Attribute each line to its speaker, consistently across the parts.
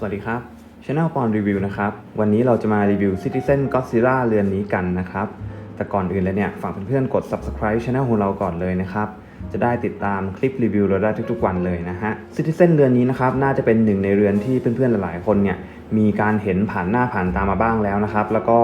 Speaker 1: สวัสดีครับช anel ปอนรีวิวนะครับ วันนี้เราจะมารีวิว Citizen Godzilla เรือนนี้กันนะครับ แต่ก่อนอื่นเลยเนี่ยฝากเพื่อนๆกด subscribe channel ของเราก่อนเลยนะครับ จะได้ติดตามคลิปรีวิวเราได้ทุกๆวันเลยนะฮะ Citizen เรือนนี้นะครับน่าจะเป็นหนึ่งในเรือนที่เพื่อนๆหลายๆคนเนี่ยมีการเห็นผ่านหน้าผ่านตามาบ้างแล้วนะครับ แล้วก็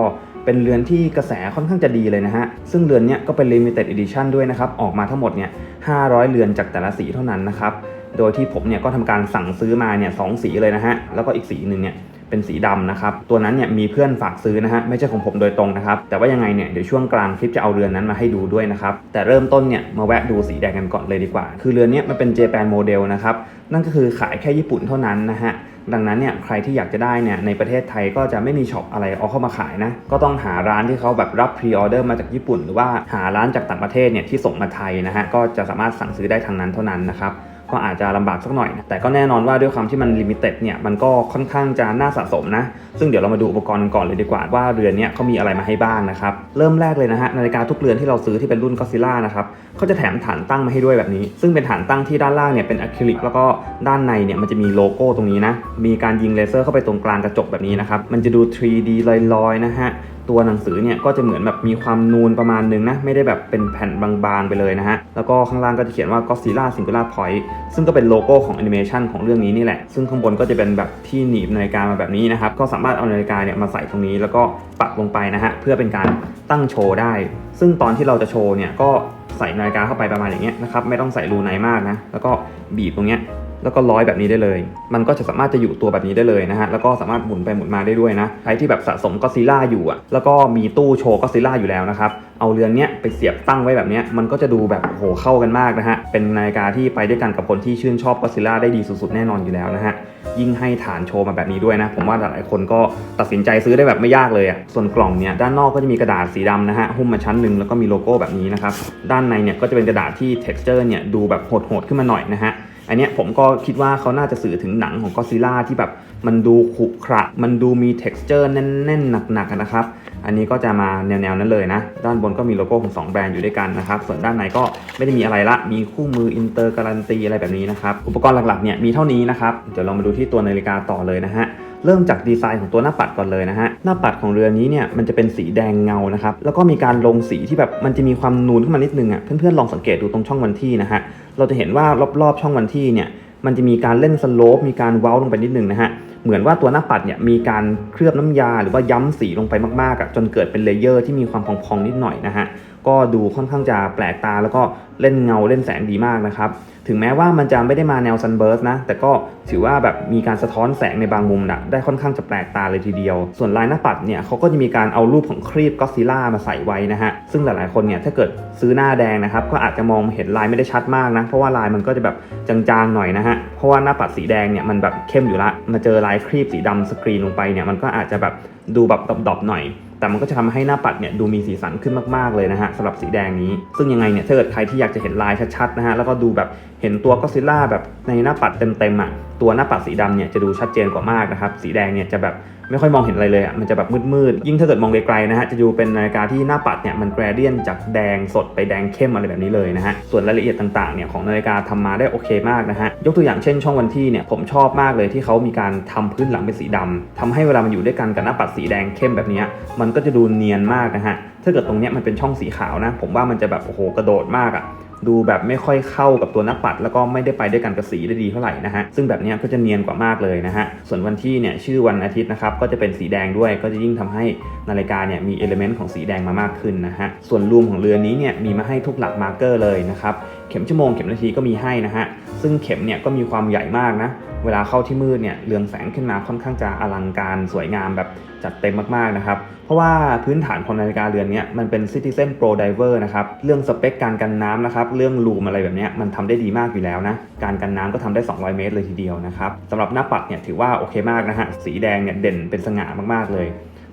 Speaker 1: เป็นเรือนที่กระแสค่อนข้างจะดีเลยนะฮะ ซึ่งเรือนเนี้ยก็เป็น limited edition ด้วยนะครับ ออกมาทั้งหมดเนี่ย500 เรือนจากแต่ละสีเท่านั้นนะครับ โดยที่ผมเนี่ยก็ทำการสั่งซื้อมาเนี่ยสองสีเลยนะฮะ แล้วก็อีกสีหนึ่งเนี่ยเป็นสีดำนะครับ ตัวนั้นเนี่ยมีเพื่อนฝากซื้อนะฮะ ไม่ใช่ของผมโดยตรงนะครับ แต่ว่ายังไงเนี่ยเดี๋ยวช่วงกลางคลิปจะเอาเรือนนั้นมาให้ดูด้วยนะครับ แต่เริ่มต้นเนี่ยมาแวะดูสีแดงกันก่อนเลยดีกว่า คือเรือนนี้มันเป็นเจแปนโมเดลนะครับ นั่นก็คือขายแค่ญี่ปุ่นเท่านั้นนะฮะดังนั้นเนี่ยใครที่อยากจะได้เนี่ยในประเทศไทยก็จะไม่มีช็อปอะไรเอาเข้ามาขายนะ ก็ต้องหาร้านที่เขาแบบรับพรีออเดอร์มาจากญี่ปุ่น หรือว่าหาร้านจากต่างประเทศเนี่ยที่ส่งมาไทยนะฮะก็จะสามารถสั่งซื้อได้ทางนั้นเท่านั้นนะครับ ก็อาจจะลำบากสักหน่อยนะแต่ก็แน่นอนว่าด้วยความที่มันลิมิเต็ดเนี่ยมันก็ค่อนข้างจะน่าสะสมนะ ซึ่งเดี๋ยวเรามาดูอุปกรณ์กันก่อนเลยดีกว่าว่าเรือนเนี้ยเขามีอะไรมาให้บ้างนะครับ เริ่มแรกเลยนะฮะนาฬิกาทุกเรือนที่เราซื้อที่เป็นรุ่นก็ซิล่านะครับเขาจะแถมฐานตั้งมาให้ด้วยแบบนี้ ซึ่งเป็นฐานตั้งที่ด้านล่างเนี่ยเป็นอะคริลิกแล้วก็ด้านในเนี่ยมันจะมีโลโก้ตรงนี้นะมีการยิงเลเซอร์เข้าไปตรงกลางกระจกแบบนี้นะครับมันจะดู 3D ลอยๆนะฮะ ตัวหนังสือเนี่ยก็จะเหมือนแบบมีความนูนประมาณนึงนะ ไม่ได้แบบเป็นแผ่นบางๆไปเลยนะฮะ แล้วก็ข้างล่างก็จะเขียนว่า Godzilla Singular Point ซึ่งก็เป็นโลโก้ของแอนิเมชันของเรื่องนี้นี่แหละ ซึ่งข้างบนก็จะเป็นแบบที่หนีบนาฬิกามาแบบนี้นะครับ ก็สามารถเอานาฬิกาเนี่ยมาใส่ตรงนี้ แล้วก็ปักลงไปนะฮะเพื่อเป็นการตั้งโชว์ได้ ซึ่งตอนที่เราจะโชว์เนี่ยก็ใส่นาฬิกาเข้าไปประมาณอย่างเงี้ยนะครับไม่ต้องใส่รูในมากนะแล้วก็บีบตรงเนี้ย แล้วก็ร้อยแบบนี้ได้เลย มันก็จะสามารถจะอยู่ตัวแบบนี้ได้เลยนะฮะ แล้วก็สามารถหมุนไปหมุนมาได้ด้วยนะ ใครที่แบบสะสมก็ซิล่าอยู่อะ แล้วก็มีตู้โชว์ก็ซิล่าอยู่แล้วนะครับ เอาเรือนเนี้ยไปเสียบตั้งไว้แบบเนี้ย มันก็จะดูแบบโหเข้ากันมากนะฮะ เป็นนาฬิกาที่ไปด้วยกันกับคนที่ชื่นชอบก็ซิล่าได้ดีสุดๆแน่นอนอยู่แล้วนะฮะ ยิ่งให้ฐานโชว์มาแบบนี้ด้วยนะ ผมว่าหลายๆคนก็ตัดสินใจซื้อได้แบบไม่ยากเลยอะ ส่วนกล่องเนี่ยด้านนอกก็จะมีกระดาษสีดำนะฮะ หุ้มมาชั้นหนึ่งแล้วก็มีโลโก้แบบนี้นะครับ ด้านในเนี่ยก็จะเป็นกระดาษที่ texture เนี่ยดูแบบโหดๆขึ้นมาหน่อยนะฮะ อันเนี้ยผมก็คิดว่าเขาน่าจะสื่อถึงหนังของก็ซิล่าที่แบบมันดูขรุขระ มันดูมี texture แน่นๆ หนักๆนะครับ อันนี้ก็จะมาแนวๆ นั้นเลยนะ ด้านบนก็มีโลโก้ของ 2 แบรนด์อยู่ด้วยกันนะครับ ส่วนด้านในก็ไม่ได้มีอะไรละ มีคู่มืออินเตอร์การันตีอะไรแบบนี้นะครับ อุปกรณ์หลักๆ เนี่ยมีเท่านี้นะครับ เดี๋ยวเรามาดูที่ตัวนาฬิกาต่อเลยนะฮะ เริ่มจากดีไซน์ของตัวหน้าปัดก่อนเลยนะฮะหน้าปัดของเรือนี้เนี่ยมันจะเป็นสีแดงเงานะครับแล้วก็มีการลงสีที่แบบมันจะมีความนูนขึ้นมานิดนึงอะเพื่อนๆลองสังเกตดูตรงช่องวันที่นะฮะเราจะเห็นว่ารอบๆช่องวันที่เนี่ยมันจะมีการเล่นสโลปมีการเว้าลงไปนิดนึงนะฮะ เหมือนว่าตัวหน้าปัดเนี่ยมีการเคลือบน้ำยาหรือว่าย้ำสีลงไปมากๆอะจนเกิดเป็นเลเยอร์ที่มีความพองๆนิดหน่อยนะฮะก็ดูค่อนข้างจะแปลกตาแล้วก็เล่นเงาเล่นแสงดีมากนะครับ ถึงแม้ว่ามันจะไม่ได้มาแนวซันเบิร์สนะ แต่ก็ถือว่าแบบมีการสะท้อนแสงในบางมุมนะได้ค่อนข้างจะแปลกตาเลยทีเดียว ส่วนลายหน้าปัดเนี่ยเขาก็จะมีการเอารูปของครีปก็ซิล่ามาใส่ไว้นะฮะ ซึ่งหลายๆคนเนี่ยถ้าเกิดซื้อหน้าแดงนะครับ ก็อาจจะมองเห็นลายไม่ได้ชัดมากนะ เพราะว่าลายมันก็จะแบบจางๆหน่อยนะฮะ เพราะว่าหน้าปัดสีแดงเนี่ยมันแบบเข้มอยู่ละ มาเจอลายายครีบสีดำสกรีนลงไปเนี่ยมันก็อาจจะแบบดูแบบดอบๆหน่อย แต่มันก็จะทำให้หน้าปัดเนี่ยดูมีสีสันขึ้นมากๆเลยนะฮะสำหรับสีแดงนี้ ซึ่งยังไงเนี่ยถ้าเกิดใครที่อยากจะเห็นลายชัดๆนะฮะแล้วก็ดูแบบเห็นตัวก็ซิล่าแบบในหน้าปัดเต็มๆอะตัวหน้าปัดสีดำเนี่ยจะดูชัดเจนกว่ามากนะครับสีแดงเนี่ยจะแบบ ไม่ค่อยมองเห็นอะไรเลยอะมันจะแบบมืดๆยิ่งถ้าเกิดมองไกลๆนะฮะจะดูเป็นนาฬิกาที่หน้าปัดเนี่ยมันแกรเดียนจากแดงสดไปแดงเข้มอะไรแบบนี้เลยนะฮะส่วนรายละเอียดต่างๆเนี่ยของนาฬิกาทำมาได้โอเคมากนะฮะยกตัวอย่างเช่นช่องวันที่เนี่ยผมชอบมากเลยที่เขามีการทำพื้นหลังเป็นสีดำทำให้เวลามันอยู่ด้วยกันกับหน้าปัดสีแดงเข้มแบบนี้มันก็จะดูเนียนมากนะฮะถ้าเกิดตรงเนี้ยมันเป็นช่องสีขาวนะ ผมว่ามันจะแบบโอ้โหกระโดดมากอะ่ะ ดูแบบไม่ค่อยเข้ากับตัวนักปัด แล้วก็ไม่ได้ไปด้วยกันกับสีได้ดีเท่าไหร่นะฮะซึ่งแบบนี้ก็จะเนียนกว่ามากเลยนะฮะส่วนวันที่เนี่ยชื่อวันอาทิตย์นะครับก็จะเป็นสีแดงด้วยก็จะยิ่งทำให้นาฬิกาเนี่ยมีเอลิเมนต์ของสีแดงมามากขึ้นนะฮะส่วนรูมของเรือนนี้เนี่ยมีมาให้ทุกหลักมาร์เกอร์เลยนะครับเข็มชั่วโมงเข็มนาทีก็มีให้นะฮะซึ่งเข็มเนี่ยก็มีความใหญ่มากนะ เวลาเข้าที่มืดเนี่ยเรืองแสงขึ้นมาค่อนข้างจะอลังการสวยงามแบบจัดเต็มมากๆนะครับ เพราะว่าพื้นฐานของนาฬิกาเรือนเนี้ยมันเป็น Citizen Pro Diver นะครับเรื่องสเปคการกันน้ำนะครับเรื่องลูมอะไรแบบเนี้ยมันทำได้ดีมากอยู่แล้วนะการกันน้ำก็ทำได้ 200 เมตรเลยทีเดียวนะครับสำหรับหน้าปัดเนี่ยถือว่าโอเคมากนะฮะสีแดงเนี่ยเด่นเป็นสง่ามากๆเลย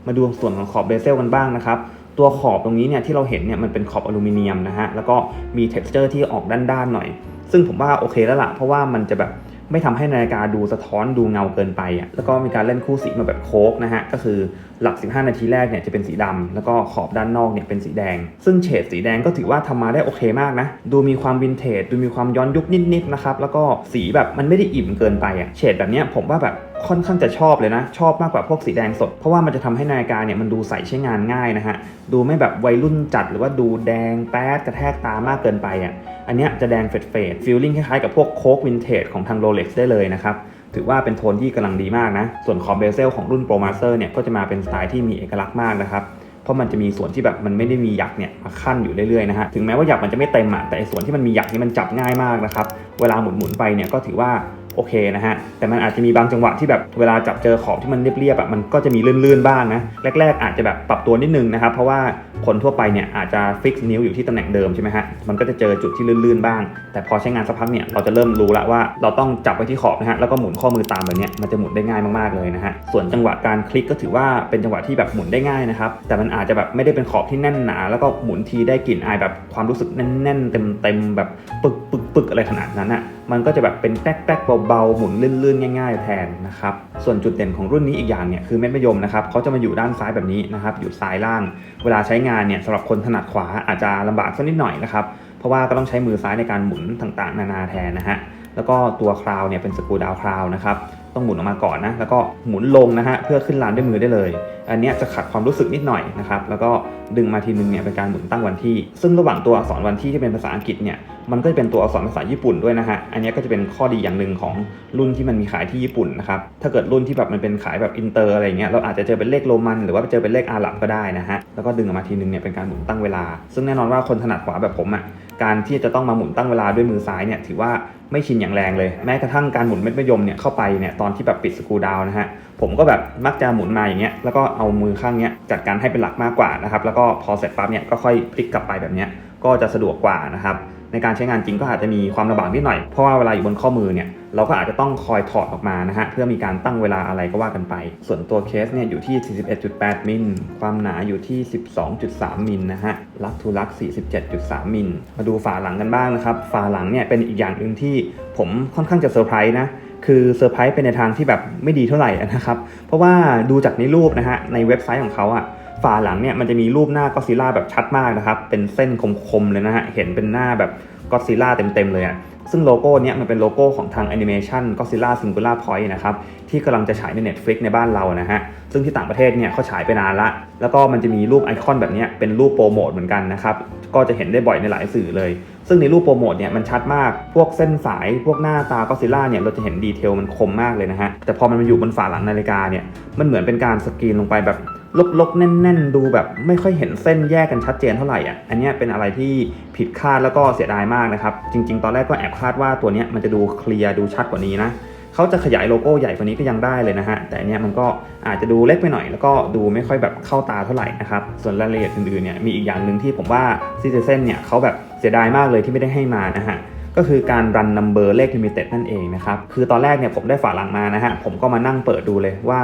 Speaker 1: มาดูส่วนของขอบเบเซลกันบ้างนะครับตัวขอบตรงนี้เนี่ยที่เราเห็นเนี่ยมันเป็นขอบอลูมิเนียมนะฮะแล้วก็มี texture ที่ออกด้านๆหน่อย ซึ่งผมว่าโอเคแล้วล่ะเพราะว่ามันจะแบบ ไม่ทำให้นาฬิกาดูสะท้อนดูเงาเกินไปอะแล้วก็มีการเล่นคู่สีมาแบบโค้กนะฮะก็คือหลัก 15 นาทีแรกเนี่ยจะเป็นสีดำแล้วก็ขอบด้านนอกเนี่ยเป็นสีแดง ซึ่งเฉดสีแดงก็ถือว่าทำมาได้โอเคมากนะ ดูมีความวินเทจดูมีความย้อนยุคนิดๆนะครับแล้วก็สีแบบมันไม่ได้อิ่มเกินไปอะเฉดแบบเนี้ยผมว่าแบบค่อนข้างจะชอบเลยนะ ชอบมากกว่าพวกสีแดงสด เพราะว่ามันจะทำให้นาฬิกาเนี่ยมันดูใส่ใช้งานง่ายนะฮะดูไม่แบบวัยรุ่นจัดหรือว่าดูแดงแป๊ดกระแทกตามากเกินไปอะ อันนี้จะแดงเฟดเฟดฟิลลิ่งคล้ายๆกับพวกโค้กวินเทจของทางโรเล็กซ์ได้เลยนะครับ ถือว่าเป็นโทนที่กำลังดีมากนะ ส่วนขอบเบเซลของรุ่นโปรมาสเตอร์เนี่ยก็จะมาเป็นสไตล์ที่มีเอกลักษณ์มากนะครับเพราะมันจะมีส่วนที่แบบมันไม่ได้มีหยักเนี่ยมาขั้นอยู่เรื่อยๆนะฮะ ถึงแม้ว่าหยักมันจะไม่เต็มอะแต่ไอส่วนที่มันมีหยักนี่มันจับง่ายมากนะครับ เวลาหมุนๆไปเนี่ยก็ถือว่า โอเคนะฮะ แต่มันอาจจะมีบางจังหวะที่แบบเวลาจับเจอขอบที่มันเรียบๆอะมันก็จะมีลื่นๆบ้างนะ แรก ๆ อาจจะแบบปรับตัวนิดนึงนะครับ เพราะว่าคนทั่วไปเนี่ยอาจจะฟิกนิ้วอยู่ที่ตำแหน่งเดิมใช่ไหมฮะ มันก็จะเจอจุดที่ลื่นๆบ้าง แต่พอใช้งานสักพักเนี่ยเราจะเริ่มรู้แล้วว่าเราต้องจับไปที่ขอบนะฮะ แล้วก็หมุนข้อมือตามแบบนี้มันจะหมุนได้ง่ายมากๆเลยนะฮะ ส่วนจังหวะการคลิกก็ถือว่าเป็นจังหวะที่แบบหมุนได้ง่ายนะครับ แต่มันอาจจะแบบไม่ได้เป็นขอบที่แน่นหนา แล้วก็หมุนทีได้กลิ่นอายแบบความรู้สึกแน่นๆเต็มๆแบบปึกปึกปึกอะไรขนาดนั้นอะ มันก็จะแบบเป็นแป๊กๆเบาๆหมุนลื่นๆ ง่าย ๆ แทนนะครับส่วนจุดเด่นของรุ่นนี้อีกอย่างเนี่ยคือเม็ดมะยมนะครับเขาจะมาอยู่ด้านซ้ายแบบนี้นะครับอยู่ซ้ายล่าง เวลาใช้งานเนี่ยสำหรับคนถนัดขวาอาจจะลำบากสักนิดหน่อยนะครับเพราะว่าก็ต้องใช้มือซ้ายในการหมุนต่างๆ นานาแทนนะฮะแล้วก็ตัวคราวเนี่ยเป็นสกูดาวคราวนะครับ ต้องหมุนออกมาก่อนนะแล้วก็หมุนลงนะฮะเพื่อขึ้นลานด้วยมือได้เลย อันนี้จะขัดความรู้สึกนิดหน่อยนะครับแล้วก็ดึงมาทีนึงเนี่ยเป็นการหมุนตั้งวันที่ ซึ่งระหว่างตัวอักษรวันที่ที่เป็นภาษาอังกฤษเนี่ยมันก็จะเป็นตัวอักษรภาษาญี่ปุ่นด้วยนะฮะอันนี้ก็จะเป็นข้อดีอย่างหนึ่งของรุ่นที่มันมีขายที่ญี่ปุ่นนะครับถ้าเกิดรุ่นที่แบบมันเป็นขายแบบอินเตอร์อะไรเงี้ยเราอาจจะเจอเป็นเลขโรมัน หรือว่าเจอเป็นเลขอาหรับก็ได้นะฮะแล้วก็ดึงออกมาทีนึงเนี่ยเป็นการหมุนตั้งเวลา ซึ่งแน่นอนว่าคนถนัดขวาแบบผมอะการที่จะต้องมาหมุนตั้งเวลาด้วยมือซ้ายเนี่ยถือว่า ไม่ชินอย่างแรงเลย แม้กระทั่งการหมุนเม็ดมะยมเนี่ยเข้าไปเนี่ยตอนที่แบบปิดสกูดาวน์นะฮะผมก็แบบมักจะหมุนมาอย่างเงี้ยแล้วก็เอามือข้างเนี้ยจัดการให้เป็นหลักมากกว่านะครับแล้วก็พอเสร็จปั๊บเนี่ยก็ค่อยพลิกกลับไปแบบเนี้ยก็จะสะดวกกว่านะครับในการใช้งานจริงก็อาจจะมีความลำบากนิดหน่อยเพราะว่าเวลาอยู่บนข้อมือเนี่ย เราก็อาจจะต้องคอยถอดออกมานะฮะเพื่อมีการตั้งเวลาอะไรก็ว่ากันไป ส่วนตัวเคสเนี่ยอยู่ที่ 41.8 มิล ความหนาอยู่ที่ 12.3 มิลนะฮะลักทูลัก 47.3 มิล มาดูฝาหลังกันบ้างนะครับ ฝาหลังเนี่ยเป็นอีกอย่างหนึ่งที่ผมค่อนข้างจะเซอร์ไพรส์นะคือเซอร์ไพรส์เป็นในทางที่แบบไม่ดีเท่าไหร่นะครับ เพราะว่าดูจากในรูปนะฮะในเว็บไซต์ของเขาอะฝาหลังเนี่ยมันจะมีรูปหน้าก็ซิล่าแบบชัดมากนะครับ เป็นเส้นคมๆเลยนะฮะ เห็นเป็นหน้าแบบก็ซิล่าเต็มๆเลยอะ ซึ่งโลโก้เนี้ยมันเป็นโลโก้ของทางแอนิเมชันก็ซิล่าซิง g ูล่าพอยต์นะครับ ที่กำลังจะฉายใน Netflix ในบ้านเรานะฮะ ซึ่งที่ต่างประเทศเนี่ยเขาฉายไปนานละ แล้วก็มันจะมีรูปไอคอนแบบนี้เป็นรูปโปรโมทเหมือนกันนะครับ ก็จะเห็นได้บ่อยในหลายสื่อเลย ซึ่งในรูปโปรโมทเนี่ยมันชัดมาก พวกเส้นสาย พวกหน้าตาก็ซิล่าเนี่ยเราจะเห็นดีเทลมันคมมากเลยนะฮะ แต่พอมันมาอยู่บนฝาหลังนาฬิกาเนี่ย มันเหมือนเป็นการสกรีนลงไปแบบ ลกๆ แน่น ๆ ดูแบบไม่ค่อยเห็นเส้นแยกกันชัดเจนเท่าไหร่อะ อันเนี้ยเป็นอะไรที่ผิดคาดแล้วก็เสียดายมากนะครับ จริง ๆ ตอนแรกก็แอบคาดว่าตัวเนี้ยมันจะดูเคลียร์ดูชัดกว่านี้นะเขาจะขยายโลโก้ใหญ่กว่านี้ก็ยังได้เลยนะฮะ แต่อันเนี้ยมันก็อาจจะดูเล็กไปหน่อย แล้วก็ดูไม่ค่อยแบบเข้าตาเท่าไหร่นะครับ ส่วนรายละเอียดอื่นๆเนี่ยมีอีกอย่างหนึ่งที่ผมว่าซิเซนเนี่ยเขาแบบเสียดายมากเลยที่ไม่ได้ให้มานะฮะก็คือการรันนัมเบอร์เลขลิมิเต็ดนั่นเองนะครับ คือตอนแรกเนี่ยผมได้ฝาหลังมานะฮะ ผมก็มานั่งเปิดดูเลยว่า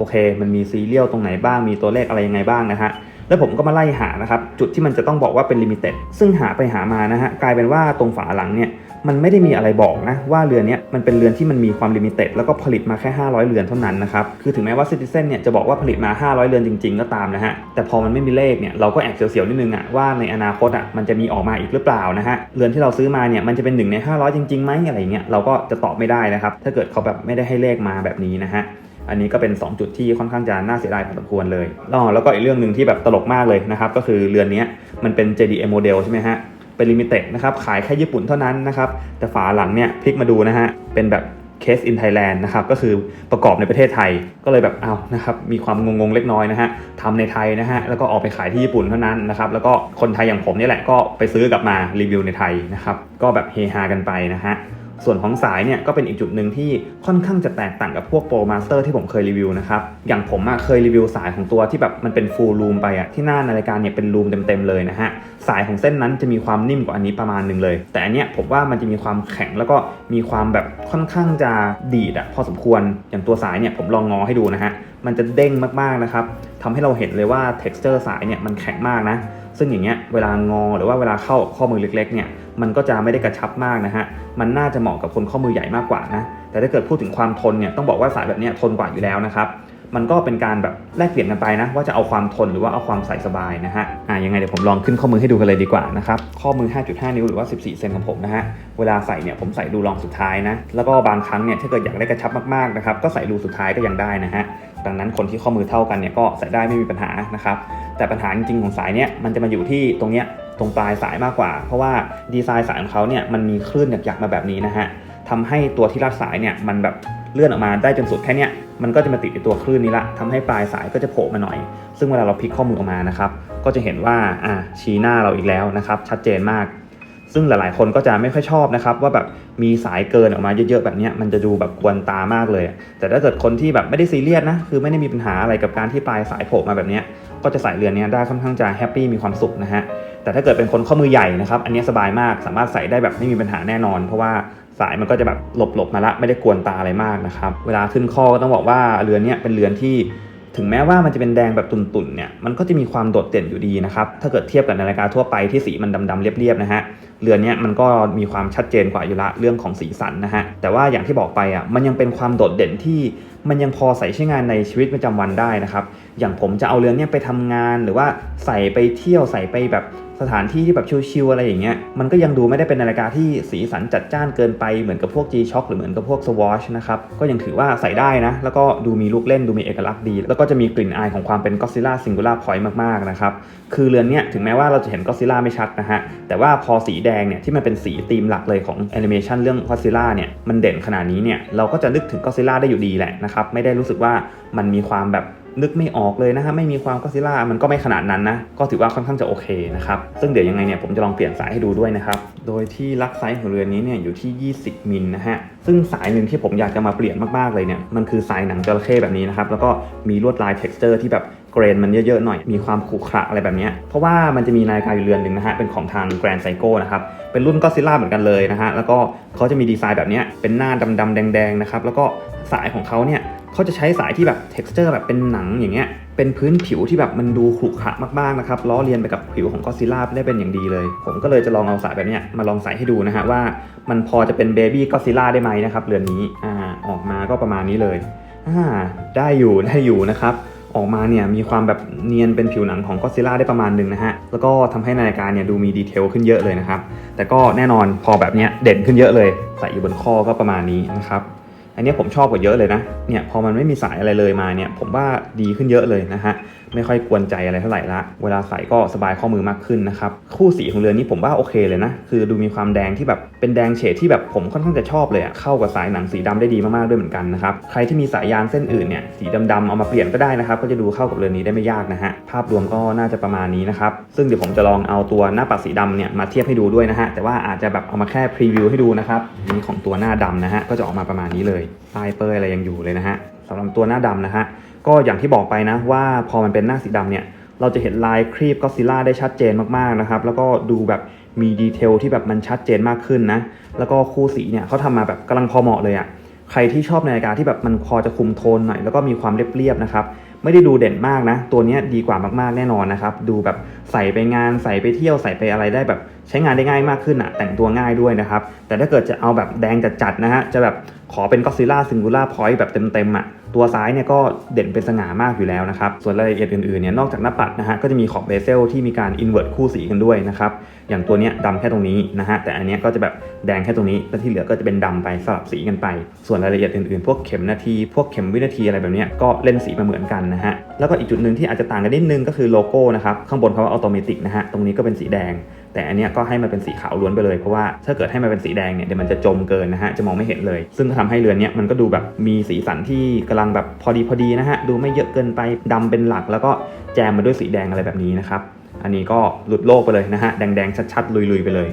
Speaker 1: โอเค มันมีซีเรียลตรงไหนบ้างมีตัวเลขอะไรยังไงบ้างนะฮะแล้วผมก็มาไล่หานะครับจุดที่มันจะต้องบอกว่าเป็นลิมิเต็ดซึ่งหาไปหามานะฮะกลายเป็นว่าตรงฝาหลังเนี่ยมันไม่ได้มีอะไรบอกนะว่าเรือนนี้มันเป็นเรือนที่มันมีความลิมิเต็ดแล้วก็ผลิตมาแค่ 500 เรือนเท่านั้นนะครับคือถึงแม้ว่า Citizen เนี่ยจะบอกว่าผลิตมา 500 เรือนจริง ๆ ก็ตามนะฮะแต่พอมันไม่มีเลขเนี่ยเราก็แอบเสียวๆนิดนึงอะว่าในอนาคตอะมันจะมีออกมาอีกหรือเปล่านะฮะเรือนที่เราซื้อมาเนี่ยมันจะเป็นหนึ่งใน500 จริงๆไหมอะไรเงี้ยเราก็จะตอบไม่ได้นะครับถ้าเกิดเขาแบบไม่ได้ให้เลขมาแบบนี้นะฮะ อันนี้ก็เป็น 2 จุดที่ค่อนข้างจะน่าเสียดายพอสมควรเลยอ๋อแล้วก็อีกเรื่องหนึ่งที่แบบตลกมากเลยนะครับก็คือเรือนนี้มันเป็น JDM โมเดลใช่ไหมฮะเป็นลิมิเต็ดนะครับขายแค่ญี่ปุ่นเท่านั้นนะครับแต่ฝาหลังเนี่ยพลิกมาดูนะฮะเป็นแบบ Case in Thailand นะครับก็คือประกอบในประเทศไทยก็เลยแบบเอานะครับมีความงงๆเล็กน้อยนะฮะทำในไทยนะฮะแล้วก็ออกไปขายที่ญี่ปุ่นเท่านั้นนะครับแล้วก็คนไทยอย่างผมนี่แหละก็ไปซื้อกลับมารีวิวในไทยนะครับก็แบบเฮฮากันไปนะฮะ ส่วนของสายเนี่ยก็เป็นอีกจุดหนึ่งที่ค่อนข้างจะแตกต่างกับพวกโปรมาสเตอร์ที่ผมเคยรีวิวนะครับอย่างผมอะเคยรีวิวสายของตัวที่แบบมันเป็นฟูลรูมไปอะที่หน้านาฬิกาเนี่ยเป็นรูมเต็มๆเลยนะฮะสายของเส้นนั้นจะมีความนิ่มกว่าอันนี้ประมาณหนึ่งเลย แต่อันเนี้ยผมว่ามันจะมีความแข็งแล้วก็มีความแบบค่อนข้างจะดีดอะพอสมควรอย่างตัวสายเนี่ยผมลองงอให้ดูนะฮะมันจะเด้งมากๆนะครับทำให้เราเห็นเลยว่า texture สายเนี่ยมันแข็งมากนะซึ่งอย่างเงี้ยเวลางอหรือว่าเวลาเข้าข้อมือเล็กๆเนี่ย มันก็จะไม่ได้กระชับมากนะฮะ มันน่าจะเหมาะกับคนข้อมือใหญ่มากกว่านะ แต่ถ้าเกิดพูดถึงความทนเนี่ยต้องบอกว่าสายแบบนี้ทนกว่าอยู่แล้วนะครับ มันก็เป็นการแบบแลกเปลี่ยนกันไปนะ ว่าจะเอาความทนหรือว่าเอาความใส่สบายนะฮะ อ่ายังไงเดี๋ยวผมลองขึ้นข้อมือให้ดูกันเลยดีกว่านะครับ ข้อมือ 5.5 นิ้วหรือว่า 14 เซนของผมนะฮะ เวลาใส่เนี่ยผมใส่รูรองสุดท้ายนะ แล้วก็บางครั้งเนี่ยถ้าเกิดอยากได้กระชับมากๆนะครับ ก็ใส่รูสุดท้ายก็ยังได้นะฮะดังนั้นคนที่ข้อมือเท่ากันเนี่ยก็ใส่ได้ไม่มีปัญหานะครับแต่ปัญหาจริงๆของสายเนี่ยมันจะมาอยู่ที่ตรงเนี้ย ตรงปลายสายมากกว่า เพราะว่าดีไซน์สายของเขาเนี่ยมันมีคลื่นหยักๆมาแบบนี้นะฮะทำให้ตัวที่รัดสายเนี่ยมันแบบเลื่อนออกมาได้จนสุดแค่นี้มันก็จะมาติดในตัวคลื่นนี้ละทำให้ปลายสายก็จะโผล่มาหน่อย ซึ่งเวลาเราพลิกข้อมือออกมานะครับก็จะเห็นว่าอ่าชี้หน้าเราอีกแล้วนะครับชัดเจนมาก ซึ่งหลายๆ คนก็จะไม่ค่อยชอบนะครับว่าแบบมีสายเกินออกมาเยอะๆแบบนี้มันจะดูแบบกวนตามากเลย แต่ถ้าเกิดคนที่แบบไม่ได้ซีเรียสนะคือไม่ได้มีปัญหาอะไรกับการที่ปลายสายโผล่มาแบบนี้ก็จะใส่เรือนเนี้ยได้ค่อนข้างจะแฮปปี้มีความสุขนะฮะ แต่ถ้าเกิดเป็นคนข้อมือใหญ่นะครับอันนี้สบายมากสามารถใส่ได้แบบไม่มีปัญหาแน่นอน เพราะว่าสายมันก็จะแบบหลบๆมาละไม่ได้กวนตาอะไรมากนะครับเวลาขึ้นข้อก็ต้องบอกว่าเรือนเนี้ยเป็นเรือนที่ถึงแม้ว่ามันจะเป็นแดงแบบตุ่นๆเนี่ยมันก็จะมีความโดดเด่นอยู่ดีนะครับถ้าเกิดเทียบกับนาฬิกาทั่วไปที่สีมันดำๆเรียบๆนะฮะเรือนเนี้ยมันก็มีความชัดเจนกว่าอยู่ละเรื่องของสีสันนะฮะแต่ว่าอย่างที่บอกไปอะมันยังเป็นความโดดเด่นที่ มันยังพอใส่ใช้งานในชีวิตประจำวันได้นะครับ อย่างผมจะเอาเรือนเนี้ยไปทำงาน หรือว่าใส่ไปเที่ยวใส่ไปแบบสถานที่ที่แบบชิลๆอะไรอย่างเงี้ย มันก็ยังดูไม่ได้เป็นนาฬิกาที่สีสันจัดจ้านเกินไปเหมือนกับพวก G-Shock หรือเหมือนกับพวก Swatch นะครับ ก็ยังถือว่าใส่ได้นะ แล้วก็ดูมีลูกเล่นดูมีเอกลักษณ์ดี แล้วก็จะมีกลิ่นอายของความเป็น Godzilla Singular Point มากๆนะครับ คือเรือนเนี้ยถึงแม้ว่าเราจะเห็น Godzilla ไม่ชัดนะฮะ แต่ว่าพอสีแดงเนี่ยที่มันเป็นสีธีมหลักเลยของแอนิเมชันเรื่อง Godzilla เนี่ยมันเด่นขนาดนี้เนี่ยเราก็จะนึกถึง Godzilla ได้อยู่ดีแหละนะครับไม่ได้รู้สึกว่ามันมีความแบบ นึกไม่ออกเลยนะฮะไม่มีความก็ซิล่ามันก็ไม่ขนาดนั้นนะ ก็ถือว่าค่อนข้างจะโอเคนะครับ ซึ่งเดี๋ยวยังไงเนี่ยผมจะลองเปลี่ยนสายให้ดูด้วยนะครับ โดยที่ลักไซส์ของเรือนนี้เนี่ยอยู่ที่ 20 มิลนะฮะ ซึ่งสายหนึ่งที่ผมอยากจะมาเปลี่ยนมากๆเลยเนี่ยมันคือสายหนังจระเข้แบบนี้นะครับแล้วก็มีลวดลาย t e x t อร์ที่แบบเกรนมันเยอะๆหน่อย มีความขรุขระอะไรแบบนี้ เพราะว่ามันจะมีนาฬิกาอยู่เรือนหนึ่งนะฮะ เป็นของทาง Grand Seiko นะครับ เป็นรุ่นก็ซิล่าเหมือนกันเลยนะฮะ แล้วก็เขาจะมีดีไซน์แบบนี้ เป็นหน้าดำๆแดงๆนะครับ แล้วก็สายของเขาเนี่ย เขาจะใช้สายที่แบบ t e x t อร์แบบเป็นหนังอย่างเงี้ย เป็นพื้นผิวที่แบบมันดูขรุขระมากๆนะครับ ล้อเลียนไปกับผิวของก็ซิล่าได้เป็นอย่างดีเลย ผมก็เลยจะลองเอาสายแบบเนี้ยมาลองใส่ให้ดูนะฮะว่ามันพอจะเป็นเบบี้ก็ซิล่าได้ไหมนะครับเรือนนี้ อ่า ออกมาก็ประมาณนี้เลย อ่า ได้อยู่ ได้อยู่นะครับ ออกมาเนี่ยมีความแบบเนียนเป็นผิวหนังของก็ซิล่าได้ประมาณหนึ่งนะฮะ แล้วก็ทำให้นาฬิกาเนี่ยดูมีดีเทลขึ้นเยอะเลยนะครับ แต่ก็แน่นอนพอแบบเนี้ยเด่นขึ้นเยอะเลย ใส่อยู่บนข้อก็ประมาณนี้นะครับ อันนี้ผมชอบกว่าเยอะเลยนะ เนี่ยพอมันไม่มีสายอะไรเลยมาเนี่ยผมว่าดีขึ้นเยอะเลยนะฮะ ไม่ค่อยกวนใจอะไรเท่าไหร่ละ เวลาใส่ก็สบายข้อมือมากขึ้นนะครับ คู่สีของเรือนนี้ผมว่าโอเคเลยนะ คือดูมีความแดงที่แบบเป็นแดงเฉดที่แบบผมค่อนข้างจะชอบเลยอะเข้ากับสายหนังสีดำได้ดีมากๆด้วยเหมือนกันนะครับ ใครที่มีสายยางเส้นอื่นเนี่ยสีดำๆเอามาเปลี่ยนก็ได้นะครับ ก็จะดูเข้ากับเรือนนี้ได้ไม่ยากนะฮะ ภาพรวมก็น่าจะประมาณนี้นะครับ ซึ่งเดี๋ยวผมจะลองเอาตัวหน้าปัดสีดำเนี่ยมาเทียบให้ดูด้วยนะฮะ แต่ว่าอาจจะแบบเอามาแค่พรีวิวให้ดูนะครับนี่ของตัวหน้าดำนะฮะ ก็จะออกมาประมาณนี้เลยป้ายเปยอะไรยังอยู่เลยนะฮะสำหรับตัวหน้าดำนะฮะ ก็อย่างที่บอกไปนะว่าพอมันเป็นหน้าสีดำเนี่ยเราจะเห็นลายครีบก็ซิล่าได้ชัดเจนมากๆนะครับ แล้วก็ดูแบบมีดีเทลที่แบบมันชัดเจนมากขึ้นนะ แล้วก็คู่สีเนี่ยเขาทำมาแบบกำลังพอเหมาะเลยอะใครที่ชอบนาฬิกาที่แบบมันพอจะคุมโทนหน่อยแล้วก็มีความเรียบๆนะครับไม่ได้ดูเด่นมากนะ ตัวนี้ดีกว่ามากๆแน่นอนนะครับ ดูแบบใส่ไปงานใส่ไปเที่ยวใส่ไปอะไรได้แบบใช้งานได้ง่ายมากขึ้นอะแต่งตัวง่ายด้วยนะครับ แต่ถ้าเกิดจะเอาแบบแดงจัดๆนะฮะจะแบบ ขอเป็นก็ซิล่าซิงคูล่าพอยต์แบบเต็มๆอะตัวซ้ายเนี่ยก็เด่นเป็นสง่ามากอยู่แล้วนะครับ ส่วนรายละเอียดอื่นๆเนี่ยนอกจากหน้าปัดนะฮะก็จะมีขอบเบเซลที่มีการอินเวอร์ตคู่สีกันด้วยนะครับ อย่างตัวเนี้ยดำแค่ตรงนี้นะฮะแต่อันเนี้ยก็จะแบบแดงแค่ตรงนี้ แล้วที่เหลือก็จะเป็นดำไปสลับสีกันไป ส่วนรายละเอียดอื่นๆ พวกเข็มนาที พวกเข็มวินาทีอะไรแบบเนี้ยก็เล่นสีมาเหมือนกันนะฮะแล้วก็อีกจุดหนึ่งที่อาจจะต่างกันนิดนึงก็คือโลโก้นะครับข้างบนเขาว่าอัตโนมัตินะฮะตรงนี้ก็เป็นสีแดง แต่อันเนี้ยก็ให้มันเป็นสีขาวล้วนไปเลยเพราะว่าถ้าเกิดให้มันเป็นสีแดงเนี่ยเดี๋ยวมันจะจมเกินนะฮะจะมองไม่เห็นเลย ซึ่งก็ทำให้เรือนเนี้ยมันก็ดูแบบมีสีสันที่กำลังแบบพอดีพอดีนะฮะดูไม่เยอะเกินไปดำเป็นหลัก แล้วก็แจมมาด้วยสีแดงอะไรแบบนี้นะครับอันนี้ก็หลุดโลกไปเลยนะฮะแดงๆชัดๆลุยๆไปเลย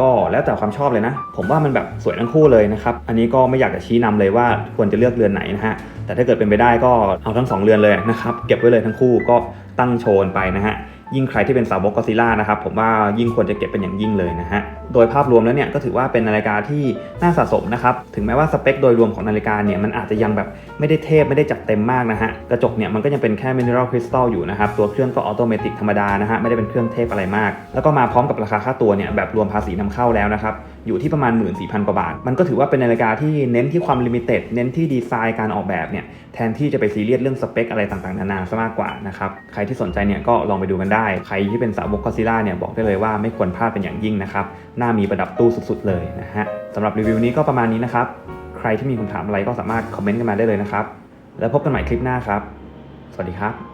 Speaker 1: ก็แล้วแต่ความชอบเลยนะ ผมว่ามันแบบสวยทั้งคู่เลยนะครับ อันนี้ก็ไม่อยากจะชี้นำเลยว่าควรจะเลือกเรือนไหนนะฮะ แต่ถ้าเกิดเป็นไปได้ก็เอาทั้งสองเรือนเลยนะครับ เก็บไว้เลยทั้งคู่ก็ตั้งโชว์ไปนะฮะ ยิ่งใครที่เป็นสาวกกอซิล่านะครับผมว่ายิ่งควรจะเก็บเป็นอย่างยิ่งเลยนะฮะโดยภาพรวมแล้วเนี่ยก็ถือว่าเป็นนาฬิกาที่น่าสะสมนะครับถึงแม้ว่าสเปคโดยรวมของนาฬิกาเนี่ยมันอาจจะยังแบบไม่ได้เทพไม่ได้จัดเต็มมากนะฮะกระจกเนี่ยมันก็ยังเป็นแค่มินเนอรัลคริสตัลอยู่นะครับตัวเครื่องก็ออโตเมติกธรรมดานะฮะไม่ได้เป็นเครื่องเทพอะไรมาก แล้วก็มาพร้อมกับราคาค่าตัวเนี่ยแบบรวมภาษีนำเข้าแล้วนะครับอยู่ที่ประมาณ 14,000 กว่าบาท มันก็ถือว่าเป็นนาฬิกาที่เน้นที่ความลิมิเต็ด เน้นที่ดีไซน์การออกแบบเนี่ย แทนที่จะไปซีเรียสเรื่องสเปคอะไรต่างๆ นานาซะมากกว่านะครับ ใครที่สนใจเนี่ยก็ลองไปดูกันได้ ใครที่เป็นสาวกก็ซิล่าเนี่ยบอกได้เลยว่าไม่ควรพลาดเป็นอย่างยิ่งนะครับ หน่ามีประดับตู้สุดๆเลยนะฮะสำหรับรีวิวนี้ก็ประมาณนี้นะครับ ใครที่มีคำถามอะไรก็สามารถคอมเมนต์กันมาได้เลยนะครับ แล้วพบกันใหม่คลิปหน้าครับ สวัสดีครับ